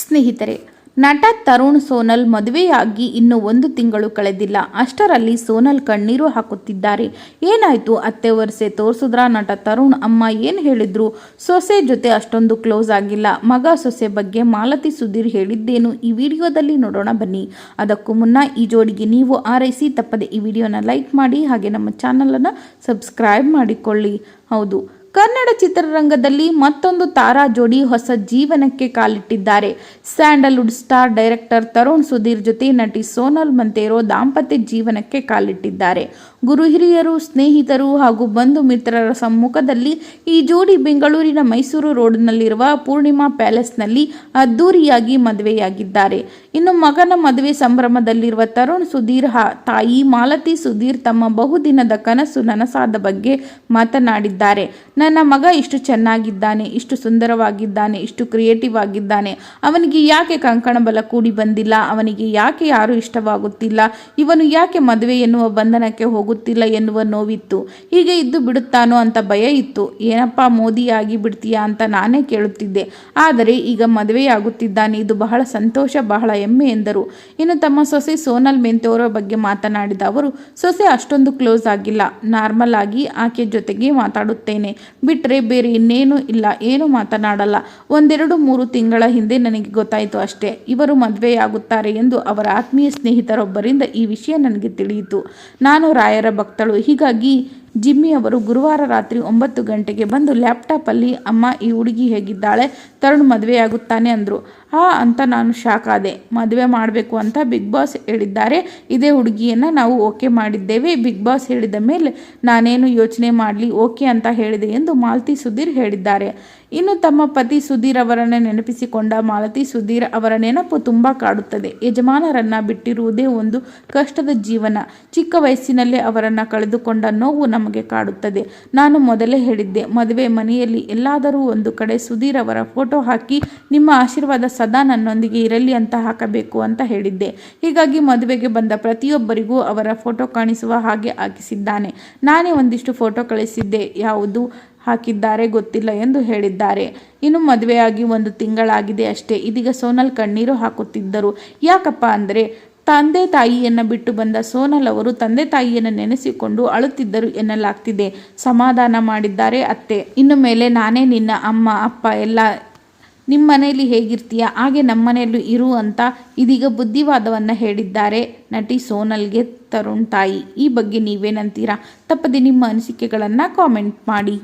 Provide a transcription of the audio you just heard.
ಸ್ನೇಹಿತರೆ, ನಟ ತರುಣ್ ಸೋನಲ್ ಮದುವೆಯಾಗಿ ಇನ್ನು ಒಂದು ತಿಂಗಳು ಕಳೆದಿಲ್ಲ. ಅಷ್ಟರಲ್ಲಿ ಸೋನಲ್ ಕಣ್ಣೀರು ಹಾಕುತ್ತಿದ್ದಾರೆ. ಏನಾಯ್ತು? ಅತ್ತೆ ವರ್ಷೆ ತೋರ್ಸುದ್ರ ನಟ ತರುಣ್ ಅಮ್ಮ ಏನು ಹೇಳಿದ್ರು? ಸೊಸೆ ಜೊತೆ ಅಷ್ಟೊಂದು ಕ್ಲೋಸ್ ಆಗಿಲ್ಲ. ಮಗ ಸೊಸೆ ಬಗ್ಗೆ ಮಾಲತಿ ಸುಧೀರ್ ಹೇಳಿದ್ದೇನು? ಈ ವಿಡಿಯೋದಲ್ಲಿ ನೋಡೋಣ ಬನ್ನಿ. ಅದಕ್ಕೂ ಮುನ್ನ ಈ ಜೋಡಿಗೆ ನೀವು ಆರೈಸಿ ತಪ್ಪದೆ ಈ ವಿಡಿಯೋನ ಲೈಕ್ ಮಾಡಿ ಹಾಗೆ ನಮ್ಮ ಚಾನಲನ್ನು ಸಬ್ಸ್ಕ್ರೈಬ್ ಮಾಡಿಕೊಳ್ಳಿ. ಹೌದು. ಕನ್ನಡ ಚಿತ್ರರಂಗದಲ್ಲಿ ಮತ್ತೊಂದು ತಾರಾ ಜೋಡಿ ಹೊಸ ಜೀವನಕ್ಕೆ ಕಾಲಿಟ್ಟಿದ್ದಾರೆ. Sandalwood star director Tarun Sudhir ಜೊತೆ ನಟಿ ಸೋನಲ್ ಮಂತೇರೋ ದಾಂಪತ್ಯ ಜೀವನಕ್ಕೆ ಕಾಲಿಟ್ಟಿದ್ದಾರೆ. ಗುರು ಹಿರಿಯರು, ಸ್ನೇಹಿತರು ಹಾಗೂ ಬಂಧು ಮಿತ್ರರ ಸಮ್ಮುಖದಲ್ಲಿ ಈ ಜೋಡಿ ಬೆಂಗಳೂರಿನ ಮೈಸೂರು ರೋಡ್ನಲ್ಲಿರುವ ಪೂರ್ಣಿಮಾ ಪ್ಯಾಲೇಸ್ನಲ್ಲಿ ಅದ್ದೂರಿಯಾಗಿ ಮದುವೆಯಾಗಿದ್ದಾರೆ. ಇನ್ನು ಮಗನ ಮದುವೆ ಸಂಭ್ರಮದಲ್ಲಿರುವ ತರುಣ್ ಸುಧೀರ್ ತಾಯಿ ಮಾಲತಿ ಸುಧೀರ್ ತಮ್ಮ ಬಹುದಿನದ ಕನಸು ನನಸಾದ ಬಗ್ಗೆ ಮಾತನಾಡಿದ್ದಾರೆ. ನನ್ನ ಮಗ ಇಷ್ಟು ಚೆನ್ನಾಗಿದ್ದಾನೆ, ಇಷ್ಟು ಸುಂದರವಾಗಿದ್ದಾನೆ, ಇಷ್ಟು ಕ್ರಿಯೇಟಿವ್ ಆಗಿದ್ದಾನೆ. ಅವನಿಗೆ ಯಾಕೆ ಕಂಕಣ ಬಲ ಕೂಡಿ ಬಂದಿಲ್ಲ? ಅವನಿಗೆ ಯಾಕೆ ಯಾರು ಇಷ್ಟವಾಗುತ್ತಿಲ್ಲ? ಇವನು ಯಾಕೆ ಮದುವೆ ಎನ್ನುವ ಬಂಧನಕ್ಕೆ ಹೋಗುತ್ತಿಲ್ಲ ಎನ್ನುವ ನೋವಿತ್ತು. ಹೀಗೆ ಇದ್ದು ಬಿಡುತ್ತಾನೋ ಅಂತ ಭಯ ಇತ್ತು. ಏನಪ್ಪ ಆಗಿ ಬಿಡ್ತೀಯಾ ಅಂತ ನಾನೇ ಕೇಳುತ್ತಿದ್ದೆ. ಆದರೆ ಈಗ ಮದುವೆಯಾಗುತ್ತಿದ್ದಾನೆ. ಇದು ಬಹಳ ಸಂತೋಷ, ಬಹಳ ಹೆಮ್ಮೆ ಎಂದರು. ಇನ್ನು ತಮ್ಮ ಸೊಸೆ ಸೋನಲ್ ಮೆಂತೋರ ಬಗ್ಗೆ ಮಾತನಾಡಿದ ಅವರು, ಸೊಸೆ ಅಷ್ಟೊಂದು ಕ್ಲೋಸ್ ಆಗಿಲ್ಲ. ನಾರ್ಮಲ್ ಆಗಿ ಆಕೆ ಜೊತೆಗೆ ಮಾತಾಡುತ್ತೇನೆ. ಬಿಟ್ಟರೆ ಬೇರೆ ಇನ್ನೇನು ಇಲ್ಲ, ಏನು ಮಾತನಾಡಲ್ಲ. ಒಂದೆರಡು ಮೂರು ತಿಂಗಳ ಹಿಂದೆ ನನಗೆ ಗೊತ್ತಾಯಿತು ಅಷ್ಟೇ. ಇವರು ಮದುವೆಯಾಗುತ್ತಾರೆ ಎಂದು ಅವರ ಆತ್ಮೀಯ ಸ್ನೇಹಿತರೊಬ್ಬರಿಂದ ಈ ವಿಷಯ ನನಗೆ ತಿಳಿಯಿತು. ನಾನು ರಾಯರ ಭಕ್ತಳು. ಹೀಗಾಗಿ ಜಿಮ್ಮಿ ಅವರು ಗುರುವಾರ ರಾತ್ರಿ ಒಂಬತ್ತು ಗಂಟೆಗೆ ಬಂದು ಲ್ಯಾಪ್ಟಾಪಲ್ಲಿ ಅಮ್ಮ, ಈ ಹುಡುಗಿ ಹೇಗಿದ್ದಾಳೆ? ತರುಣ್ ಮದುವೆಯಾಗುತ್ತಾನೆ ಅಂದರು. ಆ, ಅಂತ ನಾನು ಶಾಕ್ ಆದೆ. ಮದುವೆ ಮಾಡಬೇಕು ಅಂತ ಬಿಗ್ ಬಾಸ್ ಹೇಳಿದ್ದಾರೆ. ಇದೇ ಹುಡುಗಿಯನ್ನು ನಾವು ಓಕೆ ಮಾಡಿದ್ದೇವೆ. ಬಿಗ್ ಬಾಸ್ ಹೇಳಿದ ಮೇಲೆ ನಾನೇನು ಯೋಚನೆ ಮಾಡಲಿ, ಓಕೆ ಅಂತ ಹೇಳಿದೆ ಎಂದು ಮಾಲತಿ ಸುಧೀರ್ ಹೇಳಿದ್ದಾರೆ. ಇನ್ನು ತಮ್ಮ ಪತಿ ಸುಧೀರ್ ಅವರನ್ನು ನೆನಪಿಸಿಕೊಂಡ ಮಾಲತಿ ಸುಧೀರ್ ಅವರ ನೆನಪು ತುಂಬ ಕಾಡುತ್ತದೆ. ಯಜಮಾನರನ್ನ ಬಿಟ್ಟಿರುವುದೇ ಒಂದು ಕಷ್ಟದ ಜೀವನ. ಚಿಕ್ಕ ವಯಸ್ಸಿನಲ್ಲೇ ಅವರನ್ನು ಕಳೆದುಕೊಂಡ ನೋವು ನಮಗೆ ಕಾಡುತ್ತದೆ. ನಾನು ಮೊದಲೇ ಹೇಳಿದ್ದೆ, ಮದುವೆ ಮನೆಯಲ್ಲಿ ಎಲ್ಲಾದರೂ ಒಂದು ಕಡೆ ಸುಧೀರ್ ಅವರ ಫೋಟೋ ಹಾಕಿ, ನಿಮ್ಮ ಆಶೀರ್ವಾದ ಸದಾ ನನ್ನೊಂದಿಗೆ ಇರಲಿ ಅಂತ ಹಾಕಬೇಕು ಅಂತ ಹೇಳಿದ್ದೆ. ಹೀಗಾಗಿ ಮದುವೆಗೆ ಬಂದ ಪ್ರತಿಯೊಬ್ಬರಿಗೂ ಅವರ ಫೋಟೋ ಕಾಣಿಸುವ ಹಾಗೆ ಹಾಕಿಸಿದ್ದಾನೆ. ನಾನೇ ಒಂದಿಷ್ಟು ಫೋಟೋ ಕಳಿಸಿದ್ದೆ, ಯಾವುದು ಹಾಕಿದ್ದಾರೆ ಗೊತ್ತಿಲ್ಲ ಎಂದು ಹೇಳಿದ್ದಾರೆ. ಇನ್ನು ಮದುವೆಯಾಗಿ ಒಂದು ತಿಂಗಳಾಗಿದೆ ಅಷ್ಟೇ, ಇದೀಗ ಸೋನಲ್ ಕಣ್ಣೀರು ಹಾಕುತ್ತಿದ್ದರು. ಯಾಕಪ್ಪ ಅಂದರೆ ತಂದೆ ತಾಯಿಯನ್ನು ಬಿಟ್ಟು ಬಂದ ಸೋನಲ್ ಅವರು ತಂದೆ ತಾಯಿಯನ್ನು ನೆನೆಸಿಕೊಂಡು ಅಳುತ್ತಿದ್ದರು ಎನ್ನಲಾಗ್ತಿದೆ. ಸಮಾಧಾನ ಮಾಡಿದ್ದಾರೆ ಅತ್ತೆ. ಇನ್ನು ಮೇಲೆ ನಾನೇ ನಿನ್ನ ಅಮ್ಮ, ಅಪ್ಪ ಎಲ್ಲ ನಿಮ್ಮ ಮನೆಯಲ್ಲಿ ಹೇಗಿರ್ತೀಯ? ಹಾಗೆ ನಮ್ಮ ಮನೆಯಲ್ಲೂ ಇರು ಅಂತ ಇದೀಗ ಬುದ್ಧಿವಾದವನ್ನು ಹೇಳಿದ್ದಾರೆ ನಟಿ ಸೋನಲ್ಗೆ ತರುಣ್ ತಾಯಿ. ಈ ಬಗ್ಗೆ ನೀವೇನಂತೀರಾ? ತಪ್ಪದೆ ನಿಮ್ಮ ಅನಿಸಿಕೆಗಳನ್ನು ಕಾಮೆಂಟ್ ಮಾಡಿ.